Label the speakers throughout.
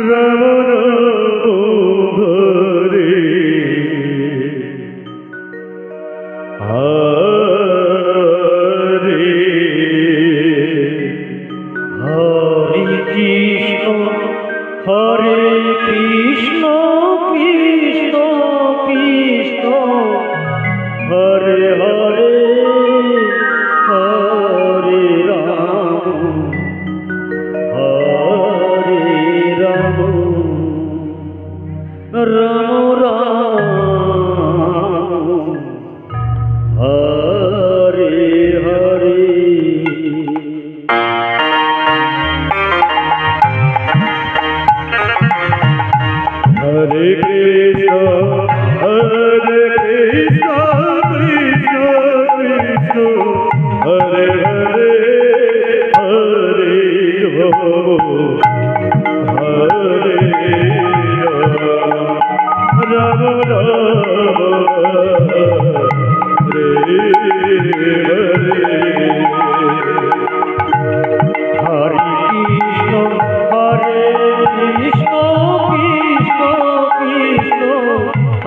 Speaker 1: রমণ ভরে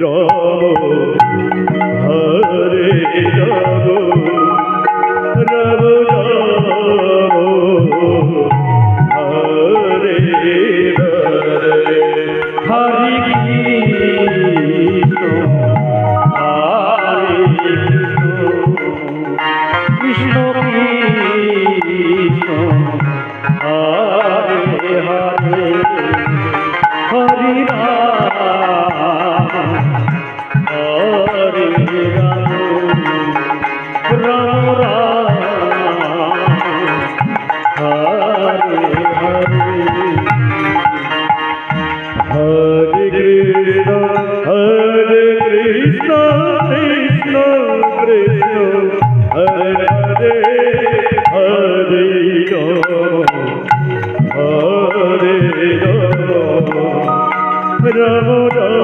Speaker 1: রম ramu ram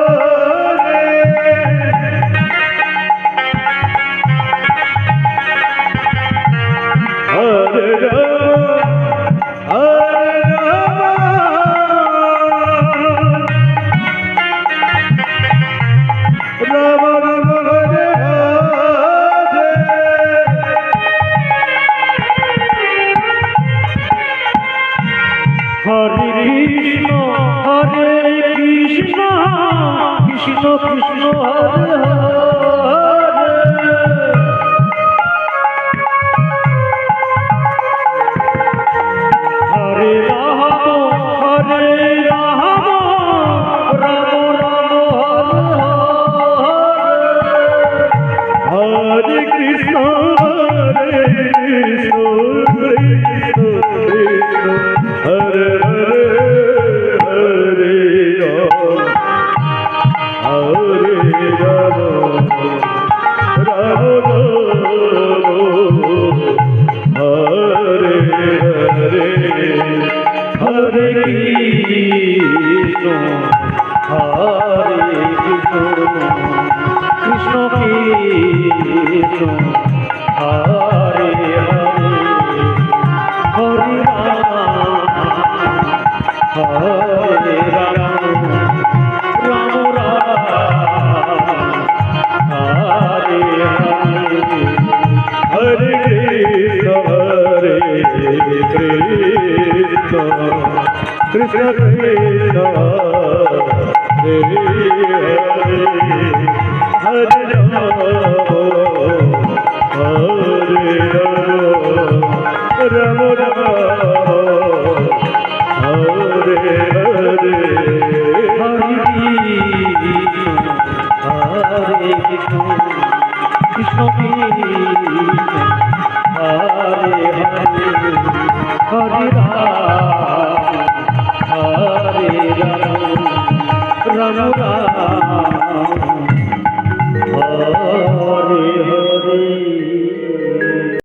Speaker 1: Jesús. হরে কৃষ্ণ কৃষ্ণ কৃষ্ণ হরে হরে হরে রাম হরে Ram Krishna, Hare Krishna. Krishna Krishna Hare Hare
Speaker 2: Ram Ram